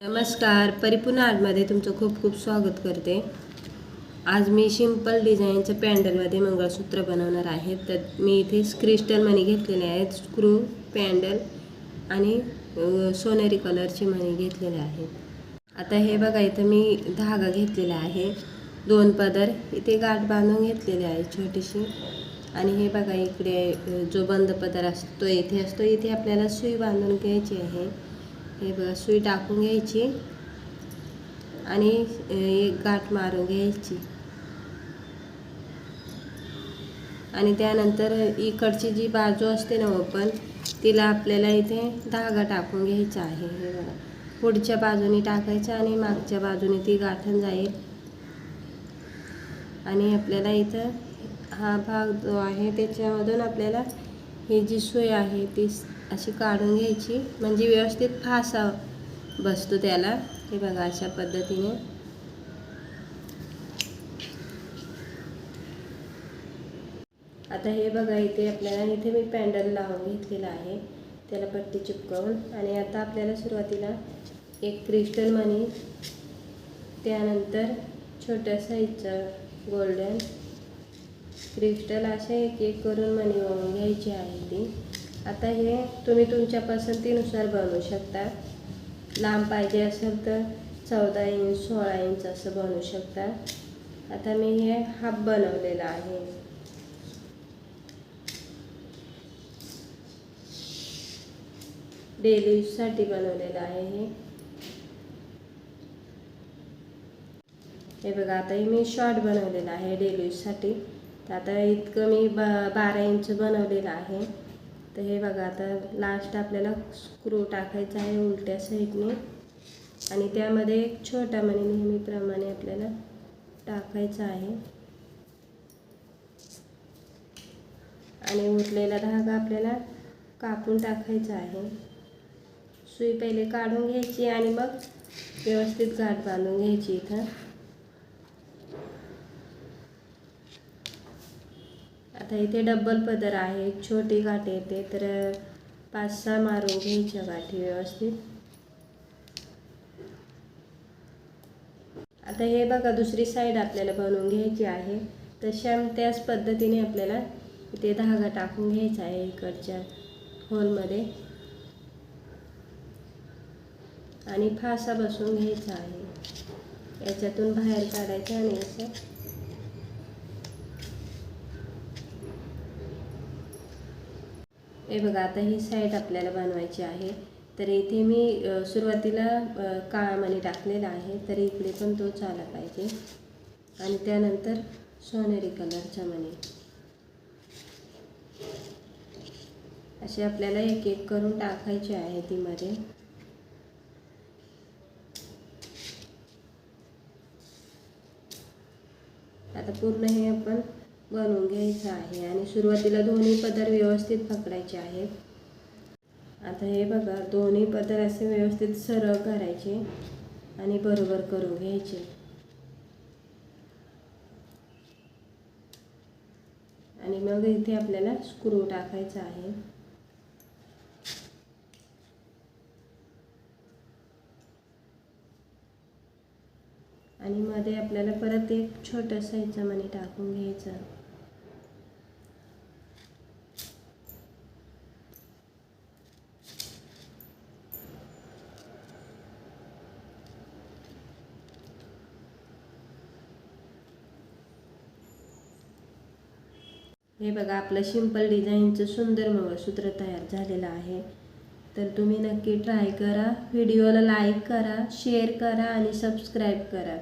नमस्कार परिपूर्ण आर्टमध्ये तुमचं खूप खूप स्वागत करते. आज मी सिंपल डिझाईनचं पॅन्डलमध्ये मंगळसूत्र बनवणार आहे. तर मी इथे क्रिस्टल मणी घेतलेले आहेत स्क्रू पॅन्डल आणि सोनेरी कलरचे मणी घेतलेले आहेत. आता हे बघा इथं मी धागा घेतलेला आहे. दोन पदर इथे गाठ बांधून घेतलेली आहे छोटीशी. आणि हे बघा इकडे जो बंद पदर असतो इथे असतो. इथे आपल्याला सुई बांधून घ्यायची आहे. हे बघा सुई टाकून घ्यायची आणि एक गाठ मारून घ्यायची. आणि त्यानंतर इकडची जी बाजू असते ना ओपन तिला आपल्याला इथे धागा टाकून घ्यायचा आहे. हे बघा पुढच्या बाजूने टाकायचं आणि मागच्या बाजूने ती गाठण जाईल. आणि आपल्याला इथं हा भाग जो आहे त्याच्यामधून आपल्याला ही जी सुई आहे ती अशी काढून घ्यायची. म्हणजे व्यवस्थित फासा बसतो त्याला. हे बघा अशा पद्धतीने. आता हे बघा इथे आपल्याला इथे मी पॅन्डल लावून घेतलेला आहे. त्याला पट्टी चिपकवून. आणि आता आपल्याला सुरुवातीला एक क्रिस्टल मनी त्यानंतर छोट्या साईजचं गोल्डन क्रिस्टल असे एक एक करून मणी वाहून घ्यायची आहे ती. आता हे तुम्ही तुमच्या पसंतीनुसार बनवू शकता. लांब पाहिजे असेल तर चौदा इंच सोळा इंच असं बनवू शकता. आता मी हे हाफ बनवलेलं आहे. डेली यूजसाठी बनवलेलं आहे हे. हे बघा आता हे मी शॉर्ट बनवलेलं आहे डेली यूजसाठी तर आता इतकं मी ब बारा इंच बनवलेलं आहे. तर हे बघा आता लास्ट आपल्याला स्क्रू टाकायचा आहे उलट्या साईडने आणि त्यामध्ये एक छोटा मणी नेहमीप्रमाणे आपल्याला टाकायचा आहे. आणि उरलेला धागा आपल्याला कापून टाकायचा आहे. सुई पहिले काढून घ्यायची आणि मग व्यवस्थित गाठ बांधून घ्यायची इथं. आता इथे डबल पदर आहे. एक छोटी गाठी येते. तर पाच सहा मारून घ्यायच्या गाठी व्यवस्थित. आता हे बघा दुसरी साईड आपल्याला बनवून घ्यायची आहे. तशा त्याच पद्धतीने आपल्याला इथे धागा टाकून घ्यायचा आहे इकडच्या होलमध्ये आणि फासा बसून घ्यायचा आहे. याच्यातून बाहेर काढायचं आणि असं हे बघा आता ही साईड आपल्याला बनवायची आहे. तर इथे मी सुरुवातीला काळा मणी टाकलेला आहे तर इकडे पण तोच आला पाहिजे. आणि त्यानंतर सोनेरी कलरचा मणी. असे आपल्याला एक एक करून टाकायचे आहे ती मध्ये आता पूर्ण हे आपण बनवून घ्यायचं आहे आणि सुरुवातीला दोन्ही पदर व्यवस्थित पकडायचे आहेत. आता हे बघा दोन्ही पदर असे व्यवस्थित सरळ करायचे आणि बरोबर करून घ्यायचे. आणि मग इथे आपल्याला स्क्रू टाकायचा आहे. आणि मध्ये आपल्याला परत एक छोटंसं साईजचा टाकून घ्यायचं. हे बघा आपलं सिंपल डिझाईनचं सुंदर मंगळसूत्र तयार झालेलं आहे. तर तुम्ही नक्की ट्राय करा. व्हिडिओला लाईक करा शेअर करा आणि सबस्क्राईब करा.